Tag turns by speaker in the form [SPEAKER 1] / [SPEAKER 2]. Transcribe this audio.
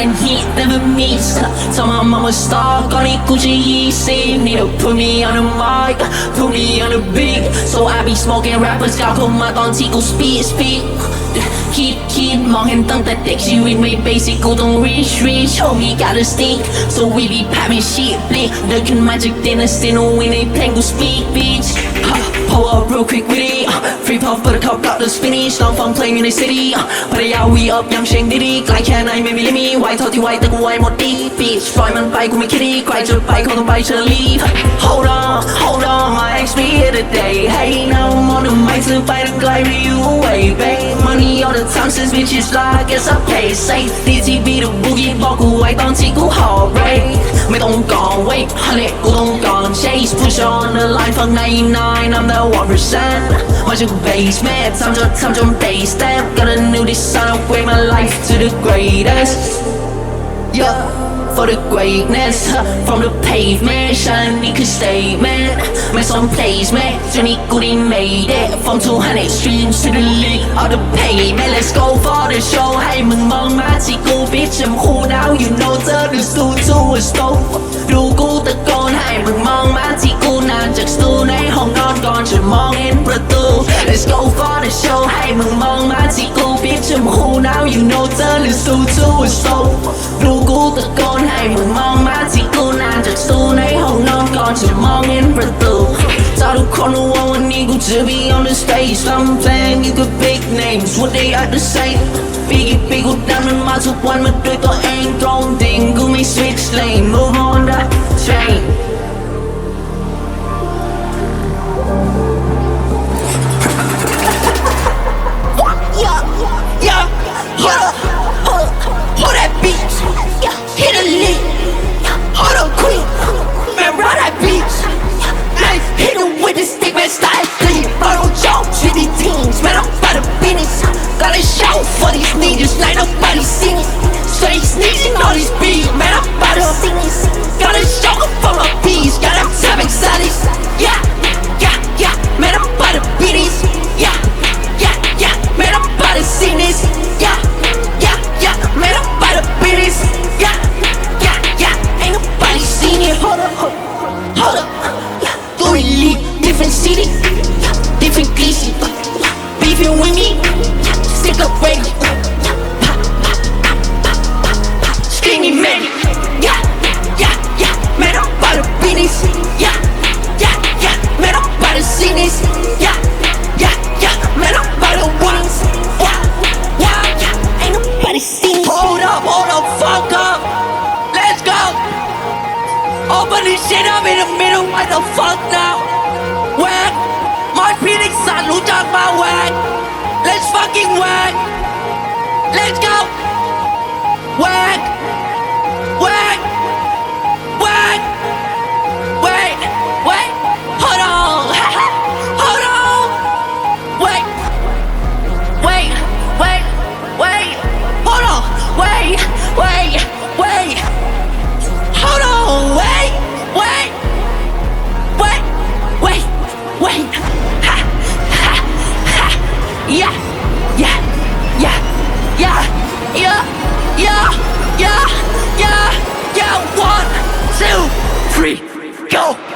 [SPEAKER 1] silent heat never meets Tell my mama star, got it Gucci Yeezy Need to put me on the mic, put me on the beat So I be smoking rappers ก้าวเข้ามาตอนที่กู speed speed คิดคิดมองเห็นตั้งแต่เด็กชีวิตไม่ basic กูต้อง reach reach homie gotta stick so we be popping shit blick เดินขึ้นมาจากเดนสเตนวิในเพลงกู speak bitch Pull up real quick with it uh, Free puff เปิดเขากลับ the finish ลองฟังเพลงอยู่ใน city uh, ภรรยา we up ยังเชงดีๆไกลแค่ไหนไม่มีลิมิตไวเท่าที่ไวแต่กูไวหมดดี bitch ปล่อยมันไปกูไม่คิดดีใครจะไปคงต้องไปเชอรี่ day. Hey, now I'm on the mic, so fight and glide you away, babe. Money all the time since bitches fly, I guess I pay. Say, DTB the boogie, Baku, away, don't take a hall, right? Me don't gone, wait, honey, go don't gone. Chase, push on the line, fuck 99, I'm the one percent. My job base, man, time to time to base step. Got a new design, upgrade my life to the greatest. Yup for the greatness. From the pavement, shining a statement. Made some plays, man. Johnny Goody made it. From 200 streams to the league of the pavement. Let's go for the show. Hey, มึงมองมาที่กู bitch now. you know turn the stool to a stove ดู Chim khu now you know turn is too too is so Đu cú từ con hay mừng mong má chỉ cô nàng Chợt xu nay hồng non còn chỉ mong in for the Tao được no one need go to be on the stage. Something you could pick names What they are to say. Biggie big go down in my one Mà đuôi tôi anh thrown thing Cứ mấy switch lane. Move
[SPEAKER 2] different city, different glitzy. Beefing with me, stick up ready. Skinny man, yeah, yeah, yeah. Man, I'm about to this. Yeah, yeah, yeah. Man, I'm about to see this. Yeah, yeah, yeah. Man, I'm about to win this. Yeah, yeah, yeah. Ain't nobody seen this. Hold up, hold up, fuck up. Let's go. Open this shit up in the middle. What the fuck now? work. My Phoenix son who talk about work. Let's fucking work. Let's go. Wait. Ha. Ha. Ha. Yeah. Yeah. Yeah. Yeah. Yeah. Yeah. Yeah. Yeah. Yeah. One, two, three, go.